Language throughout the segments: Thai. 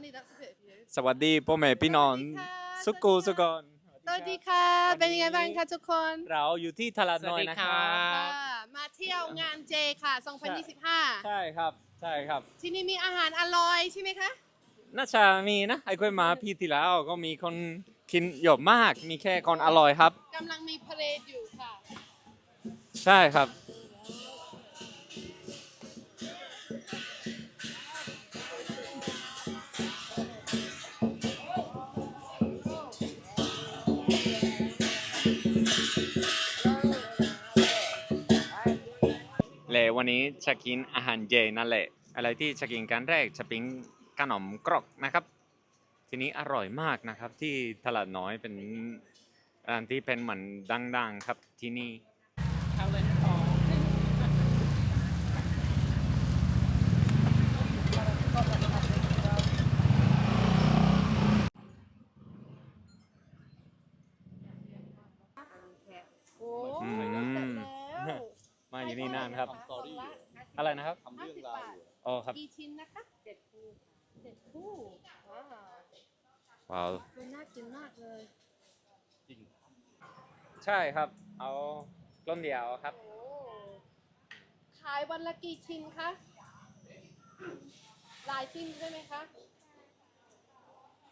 Annie, that's a bit of you. สวัสดีพ่อแม่พี่น้องสวัสดีค่ะสุกูสุกรสวัสดีค่ะ เป็นยังไงบ้างคะทุกคนเราอยู่ที่ตลาดน้อยนะครัสวัสดีครับบค่ะมาเที่ยวงานเจค่ะ 2025 ใช่ครับใช่ครับ ที่นี่มีอาหารอร่อยใช่ไหมคะ น่าจะมีนะไอ้เคยมาพี่ที่แล้วก็มีคนกินเยอะมากมีแค่คนอร่อยครับกำลังมีพาเรดอยู่ค่ะ ใช่ครับ และวันนี้จะกินอาหารเย็นนั่นแหละ อะไรที่จะกินกันแรกจะเป็นขนมกรอกนะครับ ทีนี้อร่อยมากนะครับที่ตลาดน้อยเป็นร้านที่เป็นเหมือนดังๆครับที่นี่ talent hall โอ้ อืม เสร็จแล้ว มา อยู่นี่นานครับทำสตอรี่อะไรนะครับ ทำเรื่องราวอยู่อ๋อครับกี่ชิ้นนะคะเจ็ดคู่เจ็ดคู่ว้าวว้าวดูน่ากินมากเลยใช่ครับ เอากล้มเดียวครับ โอ้ขายวันละกี่ชิ้นคะหลายชิ้นใช่ไหมคะ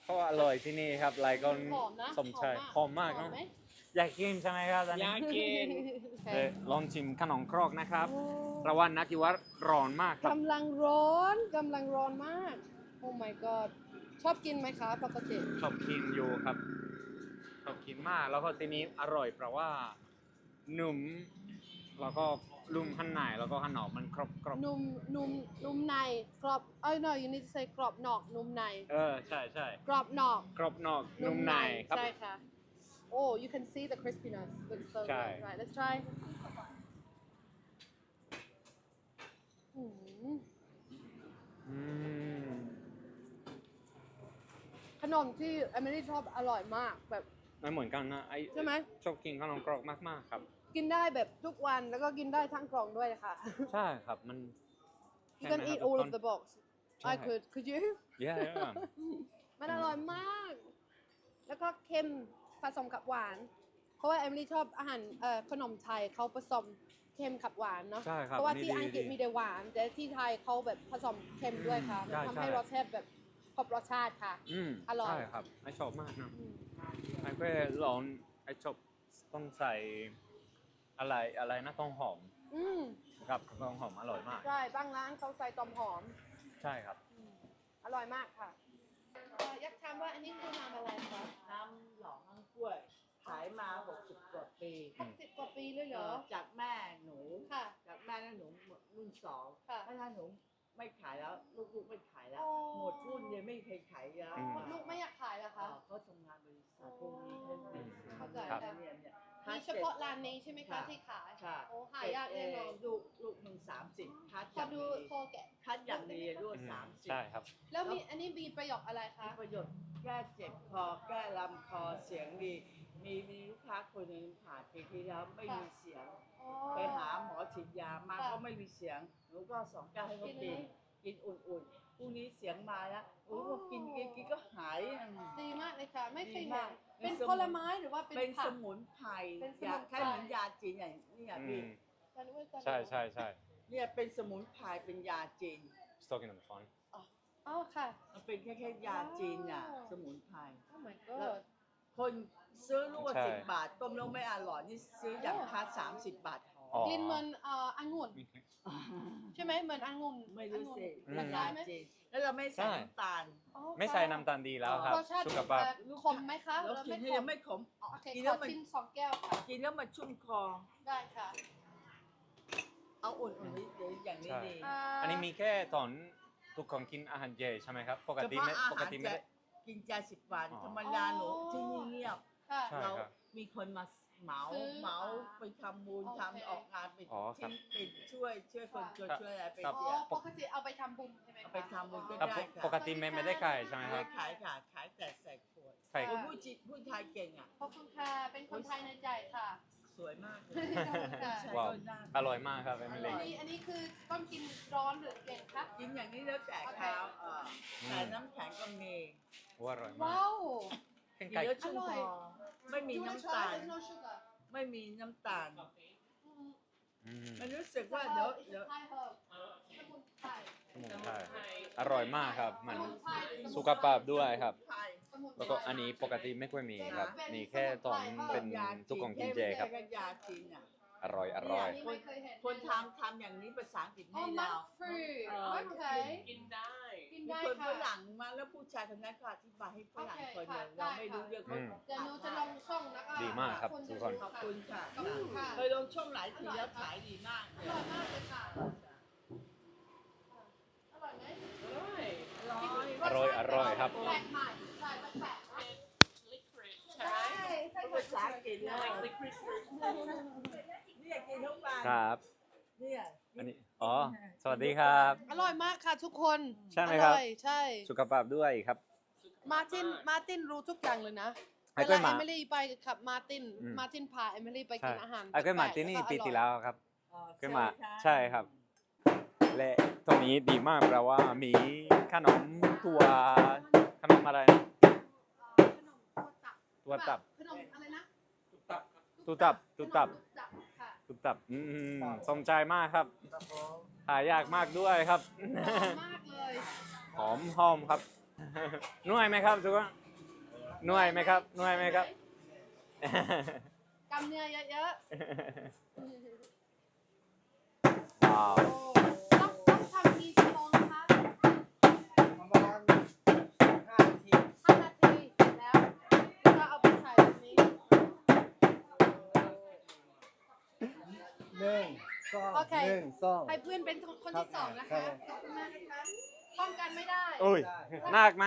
เพราะว่าอร่อยที่นี่ครับหลายคนหอมนะสมชายหอมมากเนาะไห อยากกินใช่ไหมครับตอนอนี้ยากกินเลยลองชิมขนมครกนะครับโอ้ระวันนักที่ว่าร้อนมากครับ กำลังร้อนกำลังร้อนมาก โอ้ my god ชอบกินไหมคะปกติชอบกินอยู่ครับชอบกินมาก แล้วก็ทีนี้อร่อยเพราะว่าหนุ่มแล้วก็ลุ่มข้างในแล้วก็ข้างนอกมันกรอบกรอบนุ่มนุ่มนุ่มในกรอบเอ้ย no you need to say กรอบนอกนุ่มใน เออใช่ใช่กรอบนอกกรอบนอกนุ่มในครับ ใช่ค่ะ Oh you can see the crispiness looks so ใช่ good right let's try อืมอืมขนมที่เอมิลี่ชอบอร่อยมากแบบไม่เหมือนกันนะไอใช่ไหม ชอบกินขนมกรอกมากๆครับ กินได้แบบทุกวันแล้วก็กินได้ทั้งกล่องด้วยค่ะ ใช่ครับ มัน you can eat all of the box ใช่ I could could you เย่มันอร่อยมาก แล้วก็เค็ม ผสมกับหวาน เพราะว่าเอมิลี่ชอบอาหารเอ่อขนมไทยเขาผสมเค็มกับหวานเนาะใช่ครับเพราะว่าอันที่นี้อังกฤษดีมีแต่หวาน แต่ที่ไทยเขาแบบผสมเค็มด้วยค่ะอืมมันทำใช่ให้ใช่ รสชาติแบบครบรสชาติค่ะ อืมอร่อย ใช่ครับไอชอบมากนะอืมไอก็ลองไอชอบต้องใส่อะไรอะไรนะต้องหอมอืมครับต้องหอมอร่อยมาก ใช่บางร้านเขาใส่ตอมหอม ใช่ครับอืมอร่อยมากค่ะเอ่ออยากถามว่าอันนี้คือน้ำอะไรคะ น้ำหล่อน้ำกล้วย ขายมา 60 กว่า ปีอืมสิบกว่าปีเลยเหรอ จากแม่หนูค่ะ จากแม่แล้วหนูรุ่นสองค่ะถ้าถ้าหนูไม่ขายแล้ว ลูกๆไม่ขายแล้วอ๋อหมดรุ่นเลยไม่เคยขายแล้วอืมลูกไม่อยากขายเหรอเอ่คะอเขาทำงานบริษัทพวกนี้ให้บริษัทเข้าใจครับค่ะเนี่ยเนี่ยมีเฉพาะร้านนี้ใช่ไหมคะค่ะที่ขายค่ะโอ้หายากแน่นอนลูกลูกหนึ่งสามสิบคัดขออย่างดูดีโคแกะคัดอย่างดีลูกอืมสามสิบใช่ครับ แล้วมีอันนี้มีประโยคอะไรคะมีประโยชน์แก้เจ็บคอแก้ลำคอเสียงดี มีมีลูกค้าคนหนึ่งผ่านปีที่แล้วไม่มีเสียง อ๋อ ไปหาหมอฉีดยามาค่ะ ก็ไม่มีเสียงหนูก็สองแก้วให้เขากิกินนกินอุ่นๆพรุ่งนี้เสียงมาแล้วโอ้โหกินกินกินก็หายอะดีมากเลยค่ะ ไม่เคยดีเห็มานกเป็นเป็นสมุน ผลไม้หรือว่าเป็นเป็นผัสก มุนไพรเป็นสมุนไพร ยาคล้ายเหมือนยาจีนอย่างนี้อะอืพี่มฉันว่าจะใช่ใช่ใช่ เนี่ยเป็นสมุนไพรเป็นยาจีน talking on the phone อ๋อค่ะ มันเป็นแค่แค่ยาจีนอะว้าวสมุนไพรโอ้ my แล้ว god คนซื้อลูกละใช่ สิบบาท ต้มแล้วไม่อร่อยนี่ซื้ออย่างค่าสามสิบบาทพอ๋ออกินเหมือนเอ่อองุ่นใช่ไหมเหมือนองุ่นไม่รู้สิองุ่นเป็นคล้ายยาๆไหมจีนแล้วเราไม่ใส่ใช่ น้ำตาล อ๋อไม่ใส่น้ำตาลดีแล้วครับ รสชาติสุขภาพเอ่อขมไหมคะแล้วหรือกินไม่นี่ขยัมงไม่ขมโอเคกินขแล้อวมัน ชิ้นสองแก้วค่ะ กินแล้วมันชุ่มคอ ได้ค่ะเอาอุ่นๆนิดเดียวอย่างนี้ใช่ ดีาอันนี้มีแค่ตอนทุกคนกินอาหารเจใช่ไหมครับ ปกติไม่เฉพาะปกติไม่อาหารได้จะ กินจานสิบวันอ๋อธรรมดาหนูที่นี่เงียบค่ะ ใช่เราครับ มีคนมาเหมาซื้อเหมาอ่าไปทำบุญโอเค ทำออกงานไปอ๋อครับ ที่ไปช่วยช่วยคนจนครับช่วยอะไรไปครับ อ๋อเสียปกติเอาไปทำบุญใช่ไหมคะเอาไปทำบุญก็อะได้ปกปกติไม่ไม่ได้ขายใช่ไหมไม่ครัได้บขายค่ะขายแต่ใส่ขวดใส่โอ้ยผู้จีผู้ชายเก่งอะ ขอบคุณค่ะเป็นคนไทยในใจค่ะสสวยมากเลยค่ะ ว้าวอร่อยมากครับเอมิอัลี่นนี้อันนี้คือต้องกินร้อนหรือเย็นคะ กินอย่างนี้แล้วแต่เขาเออแต่น้ำแข็งก็มีว่าอร่อยมากว้าวเป็นกินไก่แล้วชุ่มอร่คอยอไม่มี Do you wanna น้ำ try? ตาล There's no sugar. ไม่มีน้ำตาล อืมอืมมันรู้สึก It's ว่า a เดี๋ยว herb. It's เดี๋ยว a Thai herb. สมุนไพรสมุนไพรอร่อยมากครับ มันสมุนไพรหรือสมุนไพรสุขภาพด้วยครับไทยสมุนไพรแล้วก็อันนี้ปกติไม่ค่อยมีครับ มีแค่ตอนเป็นยาทุกของกินเจครับแค่ยาจีนอะ อร่อยอร่อยอันนี้ไม่เคยเห็นคนทำทำอย่างนี้ภาษาอังกฤษอ๋อให้มัเรากฟรีเออ โอเค กินได้ กินมีได้คนฝค่ะรั่งมาแล้วผู้ชายคนนั้นก็อธิบายให้ฝรั่งโอเคคนหนึ่งค่ะ เราไม่รู้ได้เรื่องค่ะอืม เดี๋ยวหนูจะลงช่องแล้วก็ดีมากครับนทุจะกคน ขอบคุณค่ะ ขอบคุณค่ะเคยลงช่องหลายทีแล้วขายดีมากอร่อยมากเลยค่ะ อร่อยไหมอร่อยอร่อยอร่อยครับ แปลกใหม่ใช่แปลกๆนะ licorice ใช่ใช่ใช่ภาษาอังกฤษเลย like licorice fruit เนี่ยกินทุกวันครับ เนี่ยอันนี้ อ๋อ สวัสดีครับ อร่อยมากค่ะทุกคนใช่ไหมครับ ออยใช่ สุขภาพด้วยครับ มาร์ติน มาร์ตินรู้ทุกอย่างเลยนะไอ้เวกล้วยลาหมาเอมิลี่ไปกับมาร์ติน อืม มาร์ตินพาเอมิลี่ไปใช่กินอาหารไอ้กล้วยหมาแปลกๆที่นี่ก็อร่อยปีที่แล้วครับ อ๋อกล้วยหมาใช่ใช่ครับ และตรงนี้ดีมากแปลว่ามีขนมตัวขนมอะไรนะขนมตัวตับ ตัวตับ ขนมอะไรนะ ตุ๊ตับ ตุ๊ตับขนมตุ๊ตับ ค่ะตุ๊ตับอืมสมใจมากครับหายากมากด้วยครับหอมมากเลยหอมหอมครับนุ่ยไหมครับทุกคนนุ่ยไหมครับนุ่ยไหมครับ กำเนื้อเยอะๆว้าว โอ้ต้องต้องทำกี่ชั่วโมงคะ ประมาณห้านาที ห้านาทีเสร็จแล้วก็เอาไปใส่ตรงนี้ หนึ่ง สองโอเค หนึ่งสองให้เพื่อนเป็นคนที่สองนะครัคะบขอบคุณมากนะคะป้องกันไม่ได้อุ้ยได้นักไหม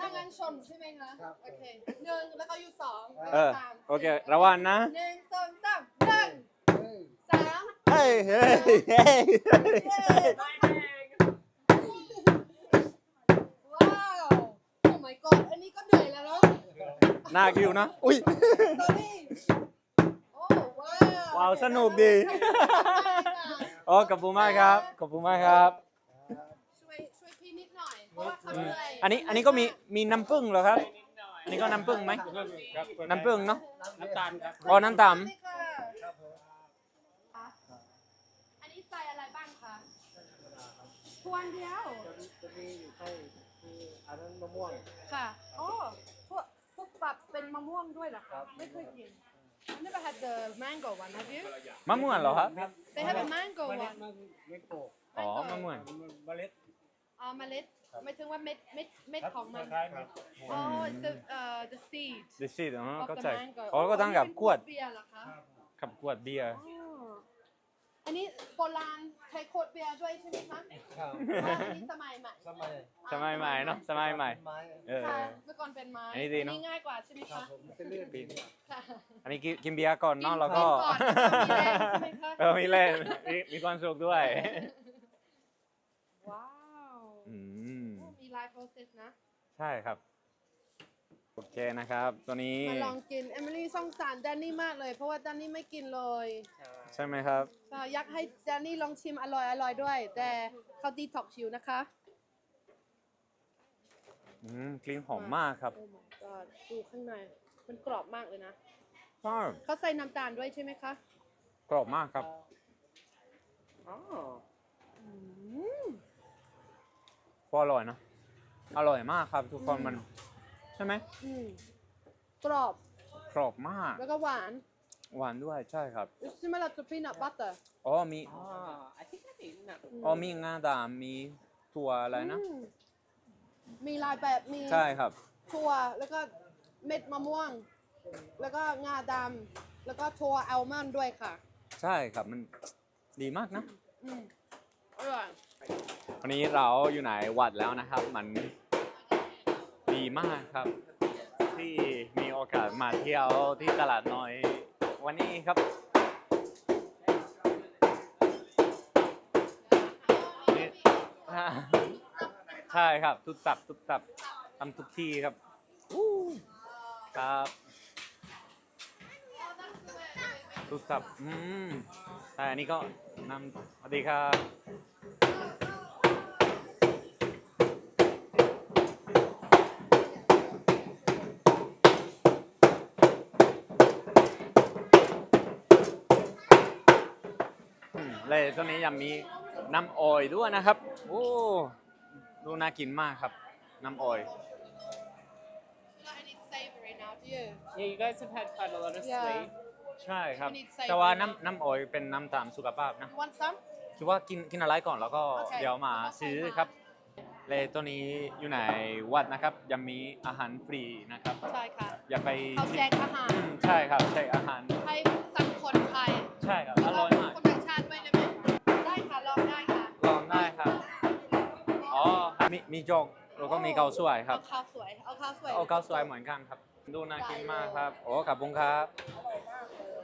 ถ้างั้นชนใช่ไหมคะ ครับ โอเคหนึ่งแล้วก็อยู่สองเออ สามโอเคระวังนะ หนึ่งสองสามหนึ่งหนึ่งสามเฮ้ยเฮ้ยเฮ้ยเย้ว้าว โอ้ my god อันนี้ก็เหนื่อยแล้วเนาะนักอยู่นะ อุ้ย sorry โอ้ ว้าวว้าวสนุกดีโอ้ขอบคุณมากครับขอบคุณมากครับ ช่วยช่วยพี่นิดหน่อยเพราะว่าเขาอืเหมนื่อยอันนี้อันนี้ก็มีมีน้ำผึ้งเหรอครับนิดหน่อยอันนี้ก็น้ำผึ้งไหมครับน้ำผึ้งเนาะน้ำตาลครับอ๋อน้ำตาลนี่ค่ะครับผมค่ะอันนี้ใส่อะไรบ้างคะทวนเดียวจะมีอยู่ใช่คืออันนั้นมะม่วงค่ะอ๋อพวกพวกปรับเป็นมะม่วงด้วยเหรอคะไม่เคยกิน I never had the mango one have you มะม่วงเหรอครับ they have a mango เมล็ด one มันไม่โกะอ๋อมะม่วง เมล็ด อ๋อเมล็ดไม่ถึงว่าเม็ดเม็ดเม็ดของมัน คล้ายๆเม็ด อ๋อ it's the uh the seed ดิสิอ๋อ of ก็ the ใช่ mango อ๋อก็ตั้งกับขวด เบียร์เหรอคะ กับขวดเบียร์ อ๋อ อันนี้โบราณใช้ขวดเบียร์ด้วยใช่ไหมคะครับอ๋ออันนี้สมัยใหม่สมัยสมัยใหม่เนาะสมัยใหม่ ไม้เออ ค่ะเมื่อก่อนเป็นไม้อันนี้ดีเนอะ ง่ายกว่าใช่ไหมครับคะผมเป็นเลื่อนปีเนี่ยค่ะอันนี้กินกินเบียร์ก่อนเนาะแล้วก็กินก่อนแล้วก็มีแรงใช่ไหมคะเออมีเล่นมีมีความสุขด้วยว้าวอืมโอ้มีหลาย process นะ ใช่ครับ โอเคนะครับ ตัวนี้ มาลองกินเอมิลี่สงสารแดนนี่มากเลย เพราะว่าแดนนี่ไม่กินเลย ใช่ ไหมครับก็อยากให้แดนนี่ลองชิมอร่อยอร่อยด้วย แต่เขาดีท็อกชิวนะคะอืมกลิ่นหอมมากครับโอ้ my god ดูข้างในมันกรอบมากเลยนะใช่เขาใส่น้ำตาลด้วยใช่ไหมคะกรอบมากครับ อ๋ออืมก็อร่อยนะอร่อยมากครับ ทุกคนอืม มัน ใช่ไหมอืมกรอบกรอบมาก แล้วก็หวาน หวานด้วยใช่ครับ It's similar to peanut butter อ๋อมีอ๋อ I think I think นะอ๋อมีงาดำมีถั่วอะไรนะมมีหลายแบบมีใช่ครับ ถั่วแล้วก็เม็ดมะม่วง แล้วก็งาดำแล้วก็ถั่วอัลมอนด์ด้วยค่ะ ใช่ครับมันดีมากนะ อืมอร่อย วันนี้เราอยู่ไหนวัดแล้วนะครับ มันดีมากครับ ที่มีโอกาสมาเที่ยวที่ตลาดน้อย วันนี้ครับนี่ใช่ครับ ทุบตับทุบตับทำทุกที่ครับครับทุกสับอืมแต่อันนี้ก็นำสวัสดีครับ อืมเลยตอนนี้ยังมีน้ำออยด้วยนะครับ โอ้ดูน่ากินมากครับ น้ำออย Not any savory now, do you? Yeah, you guys have had quite a lot of Yeah. sweet. ใช่ครับ We need savory แต่ว่าน้ำน้ำออยเป็นน้ำตามสุขภาพนะ You want some? คิดว่ากินกินอะไรก่อนแล้วก็โอเคเดี๋ยวมาซื้อครับ เลยตัวนี้อยู่ในวัดนะครับยังมีอาหารฟรีนะครับ ใช่ค่ะ อย่าไปเขาแจกอาหาร อืมใช่ครับใช่อาหาร ให้สังคนไทย ใช่ครับ อร่อยม มีมีโจกแล้วก็มีเกาสวยครับ เอาข้าวสวย เอาข้าวสวยเอาเกาสวยเหมือนกันครับ ดูน่ากินมากครับ โอ้ขอบคุณครับ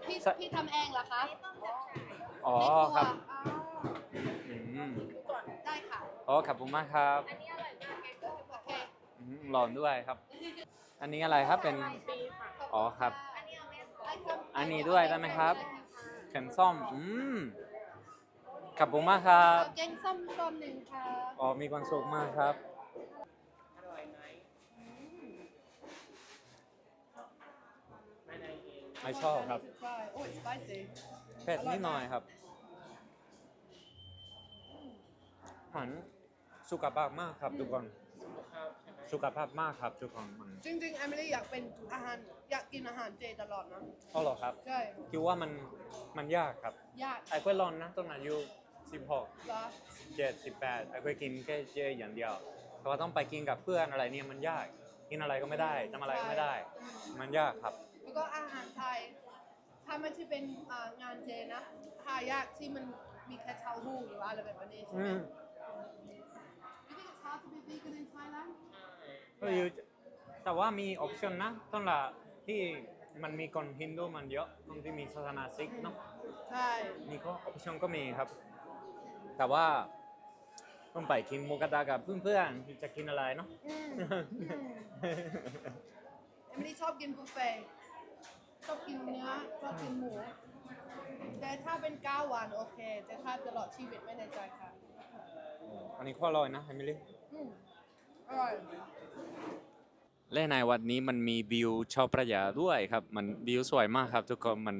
พี่พี่ทำเองเหรอคะอ๋อในครัวครับอ๋ออืมได้ค่ะอ๋อขอบคุณมากครับโอเคอืมร้อนด้วยครับ อันนี้อะไรครับเป็น อ๋อครับ อันนี้ด้วยได้ไหมครับแขนส้ม อืม ขอบคุณมากครัเอาบแกงส้มต้มหนึ่งค่ะอ๋อมีความสุขมากครับอร่อยไหมไม่ได้เองไม่ชอบครับ โอ้ย spicy เผ็ดนิดหน่อยครับหันสุขภาพมากครับทุกคนสุขภาพใช่ไหมสุขภาพมากครับทุกคนมันจริงๆแอมิลี่อยากเป็นอาหารอยากกินอาหารเจตลอดนะอ๋อเหรอครับ ใช่ คิดว่ามันมันยากครับ ยากไอ้เคยลองนะตอนอายุ สิบหกเหรอเจ็ดสิบแปดไอ้เคยกินแค่เจอย่างเดียวแต่ว่าต้องไปกินกับเพื่อนอะไรเนี่ยมันยาก กินอะไรก็ไม่ได้ทำอะไรก็ไม่ได้ มันยากครับ แล้วก็อาหารไทย ถ้าไม่ใช่เป็นอ่างานเจนะหายากที่มันมีแค่เต้าหู้หรือว่าอะไรแบบนี้ใช่ไหม อืม You think it's hard to be vegan in Thailand? ก็อยู่แต่ว่ามีออปชั่นนะตอนละที่มันมีคนฮินดูมันเยอะตรงที่มีศาสนาซิกเนาะใช่ นี่ก็ออปชั่นก็มีครับ แต่ว่าต้องไปกินหมูกระทะกับเพื่อนๆที่จะกินอะไรเนาะ อืมอืมเอมิลี่ชอบกินบุฟเฟ่ต์ชอบกินเนื้อชอบกินหมู แต่ถ้าเป็นก้าววันโอเค แต่ถ้าตลอดชีวิตไม่ในใจค่ะ อันนี้ก็อร่อยนะเอมิลี่ อืมอร่อย และในวัดนี้มันมีวิวชอบพระยาด้วยครับ มันวิวสวยมากครับ ทุกคนมัน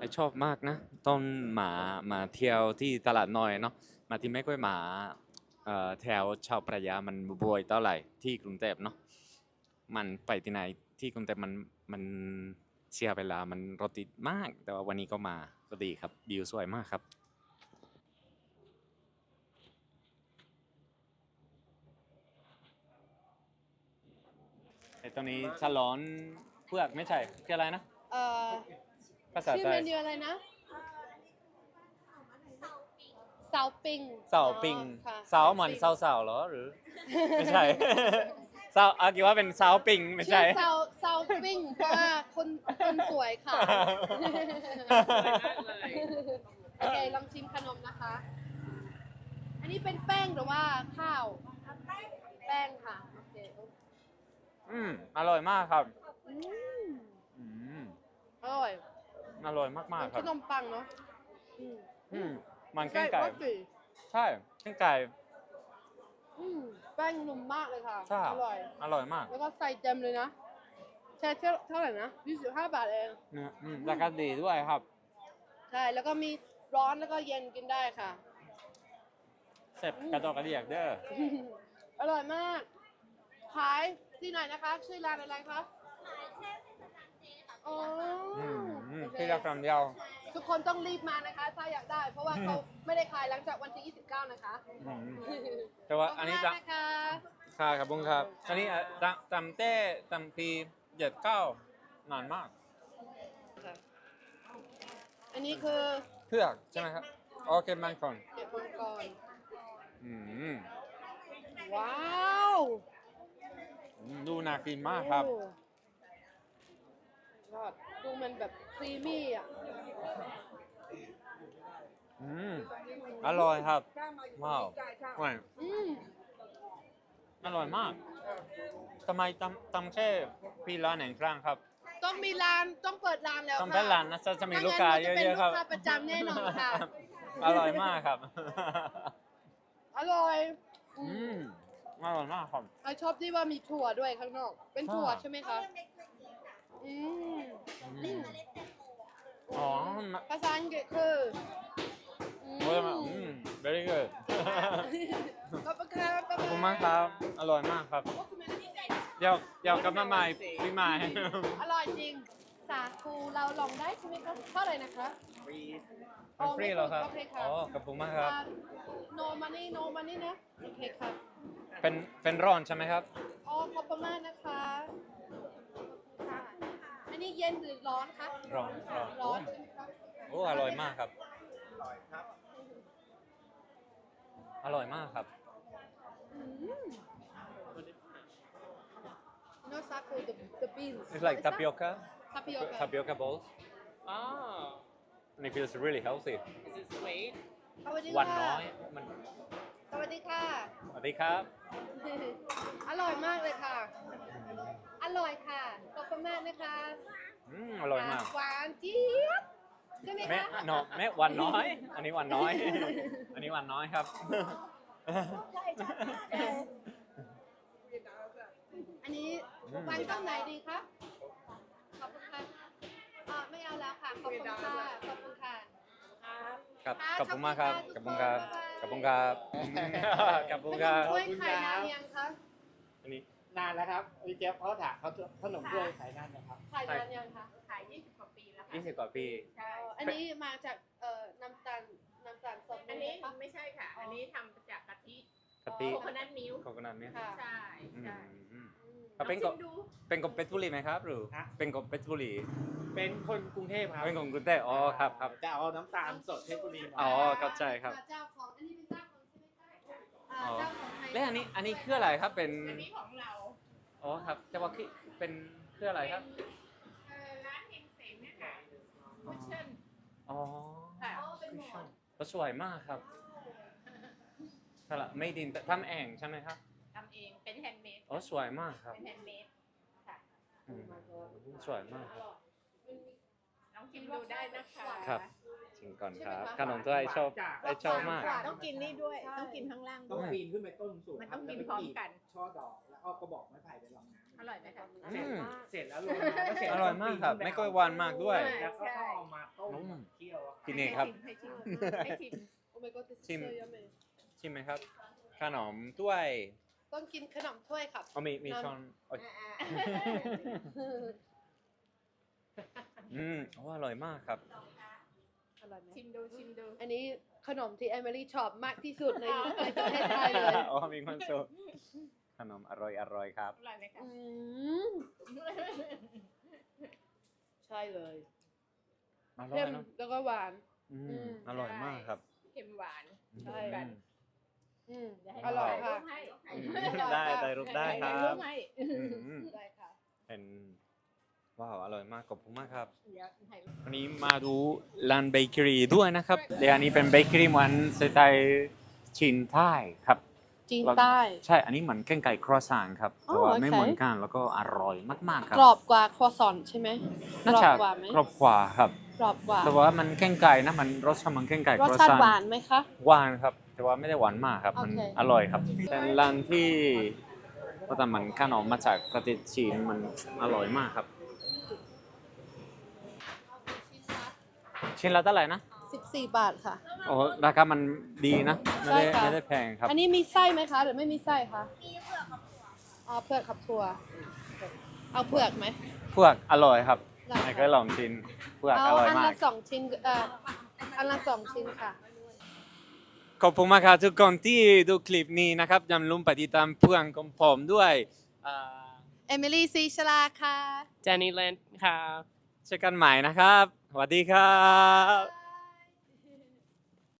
ไอชอบมากนะต้นหมามาเที่ยวที่ตลาดน้อยเนาะมาที่ไม่ค่อยมาเอ่อแถวชาวพระยามันบ่อยเท่าไหร่ที่กรุงเทพเนาะมันไปที่ไหนที่กรุงเทพมันมันเสียเวลามันรถติดมาก แต่ว่าวันนี้ก็มาก็ดีครับวิวสวยมากครับไอตัวนี้ฉลอนเพือกไม่ใช่คืออะไรนะเอ่อ ภาษาชื่อไทเมยนูอะไรนะเสาปิงเสาปิงอ๋อค่ะเสาเหมือนเสาเสาเหรอหรือ ไม่ใช่ เสาอาคิดว่าเป็นเสาปิงไม่ใช่ ชื่อเสาเสาปิ้งเพราะว่าคนคนสวยค่ะ โอเคลองชิมขนมนะคะ อันนี้เป็นแป้งหรือว่าข้าว แป้งค่ะโอเคอืมอร่อยมากครับอืมอืมอร่อย อร่อยมากเหมือนๆคขรับนมปังเนาะอืมอืมมันแกงไก่รสดีใช่แกงไก่ อืมแป้งนุ่มมากเลยค่ะ ใช่ อร่อย อร่อยมากแล้วก็ใส่เต็มเลยนะแช่เท่าเท่าไหร่นะ25 บาทเองเนี่ยอืมราคาดีด้วยครับ ใช่ แล้วก็มีร้อนแล้วก็เย็นกินได้ค่ะ เสร็จกระดอกกระเดียกเด้อ อร่อยมาก ขายที่ไหนนะคะ ชื่อร้านอะไรคะอ๋ออืมอืมโอเค ที่รักคำเดียว ทุกคนต้องรีบมานะคะ ถ้าอยากได้ เพราะว่าเขาไม่ได้ขายหลังจากวันที่ 29 นะคะอืมแต่ว่าอันนี้ขจะบคุณมากนะคะค่ะครับบุ้งครับ อันนี้อะตำตำเต้ตำปีเหยียดเก้านานมาก อันนี้คือเพือกใช่ไหมครับ โอเคมันก่อนเก็บมังกรอืมว้าว ดูน่ากินมากครับ โอ้ ยอดดูมันแบบครีมมี่อะอืม อร่อยครับ ว้าวว้าวอืมอร่อยมากทำไมตำตำแค่ปีละหนึ่งครั้งครับใช่ต้องมีร้านต้องเปิดร้านแล้วต้องค่ะเป็นร้านนะจะจะมีลูกค้าเยถ้งั้นหนูจป็นอะๆครับลูกค้าประจำแน่นอนค่ะ อร่อยมากครับ อร่อยอืมอร่อยมากครับไอชอบที่ว่ามีถั่วด้วยข้างนอก เป็นถั่วอ่าใช่ไหมคะอืม อืมอ๋อภาษาอังกฤษคืออืมโอ้ยมาอืม very good ขอบคุณครับขอบคุณมากครับ อร่อยมากครับ เดี๋ยวเดี๋ยวกลับมาใหม่พี่ใหม่ อร่อยจริง สาคูเราลองได้ใช่ไหมคะเท่าไหร่นะคะ มันฟรีเหรอครับโอเคค่ะ อ๋อขอบคุณมากครับ โนมันนี่โนมันนี่นะ โอเคครับ เป็นเป็นร้อนใช่ไหมครับ อ๋อขอบคุณมากนะคะค่ะอันนี้ เย็นหรือร้อนคะร้อนร้อน ร้อนใช่ไหมคะโอ้อร่อยมากครับ อร่อยมากครับ อืม no saku the the beans It's like tapioca tapioca tapioca balls Oh, and it feels really healthy is it sweet? สวัสดีวันค่ะน้อย มันสวัสดีค่ะ สวัสดีครับ อร่อยมากเลยค่ะอ ร่อยค่ะ ขอบคุณมากนะคะอืมอร่อยมากหวานเจี๊ยบใช่ไหมแม่คะเนาะแม่วันน้อย อันนี้วันน้อย อันนี้วันน้อยครับอันนี้อืมวางช่องไหนดีคะขอบคุณค่ะอ่าไม่เอาแล้วค่ะ ขอบคุณค่ะ ขอบคุณค่ะ ครับค่ะขอบคุณมากครับขขออบบคุคุณณคครัรับบขอบคุณครับขอบคุณขคนรัมบถ้วยไข่นานยังคะอันนี้ นานแล้วครับพี่เจี๊ยบเขาถามเขาขนมถ้วยขายนานนะครับไข่นานยังคะขาย 20 กว่าปีแล้วค่ะ 20 กว่าปี ใช่ อันนี้มาจากเอ่อน้ำตาลน้ำตาลสดอันไหมนี้คะ ไม่ใช่ค่ะ อันนี้ทำจากกะทิกะทิโคโคนัทมิลค์ขอบคุณนันไหมค่ะ ใช่อืมใช่อืม อืมครับ เป็นลกอบงชิมดู เป็นกบเพชรบุรีไหมครับ หรือฮะ เป็นกบเพชรบุรีเป็นคนกรุงเทพครับเป็นของกรุงเทพอ๋อครับครับ จะเอาน้ำตาลสดเพชรบุรีมาอ๋อเข้าใจครับ เจ้าของอันนี้เป็นเจ้าของใช่ไหมคะอ่าอ๋อเจ้าของไทยและอันนี้อันนี้คืออะไรครับเป็น อันนี้ของเรา อ๋อครับแต่ว่าคือเป็นคืออะไรครับ เอ่อร้านเฮงเสงเนี่ยค่ะคุชเช่นอ๋อค่ะอ๋อเป็นหมอนก็สวยมากครับสละไม่ดินทำเองใช่ไหมครับทำเองเป็นแฮนด์เมดอ๋อสวยมากครับเป็นแฮนด์เมดค่ะอืมสวยมากครับ ลองชิมดูได้นะคะครับชิมก่อนครับขนมถ้วยชอบไอชอบมาก ต้องกินนี่ด้วย ต้องกินข้างล่างต้องด้วย ปีนขึ้นไปต้นสูงมันครัต้บองกินแล้วพร้อมไปกัน ช่อดอกแล้ว เอากระบอกไม้ไผ่ไปรองน้ำอร่อยไหมคะเสร็จอืม เสร็จแล้วลงมาแล้วเสร็จอร่อยมากครับไม่ค่อยหวานมากด้วย แล้วก็ต้องเอามาต้มอืมเคี่ยวอะกินเองครับ ให้ชิมให้ชิม โอ้ my god this is ชิม so yummy ชิมไหมครับ ขนมถ้วยต้องกินขนมถ้วยครับอ๋อมีมีช้อนโอ๊ยอืมโอ้อร่อยมากครับ อร่อยไหมชิมดูชิมดู อันนี้ขนมที่เอมิลี่ชอบมากที่สุดในในประเทศไทยเลย อ๋อมีความสุข ขนมอร่อยอร่อยครับ อร่อยไหมคะอืมใช่เลยอร่อเค็ยมเนอะแล้วก็หวาน อือืม มอร่อยมากครับเค็มหวาน ใช่ อืม อืมเดี๋วให้อร่อยถ่าค่ะรูปให้อืมได้ได้รูปได้คถ่ารับให้อืมได้ค่ะ เป็นว้าวอร่อยมากขอบคุณมากครับ เดี๋ยวถ่ายรูป วันนี้มาดูร้านเบเกอรี่ด้วยนะครับและอันนี้เป็นเบเกอรี่เหมือนสไตล์จีนใต้ครับ จีนใต้ ใช่ อันนี้เหมือนแกงไก่ครัวซองครับอ๋อแต่ว่าโอเคไม่เหมือนกันแล้วก็อร่อยมากๆครับ กรอบกว่าครัวซอนใช่ไหมน่ากจะรอบกว่าไหมกรอบกว่าครับกรอบกว่า แต่ว่ามันแกงไก่นะมันรสชาติมันแกงไก่รคสรัวชาซติองหวานไหมคะ หวานครับ แต่ว่าไม่ได้หวานมากครับ มันโอเคอร่อยครับ เป็นร้านที่ว่าแต่มันขนมมาจากประเทศจีนมันอร่อยมากครับ ชิ้นละเท่าไหร่นะ 14 บาทค่ะ โอ้ราคามันดีนะ ไม่ได้ใช่ค่ะ ไม่ได้แพงครับ อันนี้มีไส้ไหมคะ หรือไม่มีไส้คะมีเผือกกับถั่วอ๋อเผือกกับถั่วเอาเผือกไหมเผือกอร่อยครับได้ค่ะไม่เคยลองชิมเผือกเอาอร่อยอันมาละก สองชิ้นเอ่ออันละสองชิ้นค่ะ ขอบคุณมากครับทุกคนที่ดูคลิปนี้นะครับอย่าลืมไปติดตามเพื่อนของผมด้วยอ่าเอมิลี่ซีชลาค่ะ Jenny Land ค่ะ เจอกันใหม่นะครับ สวัสดีครับ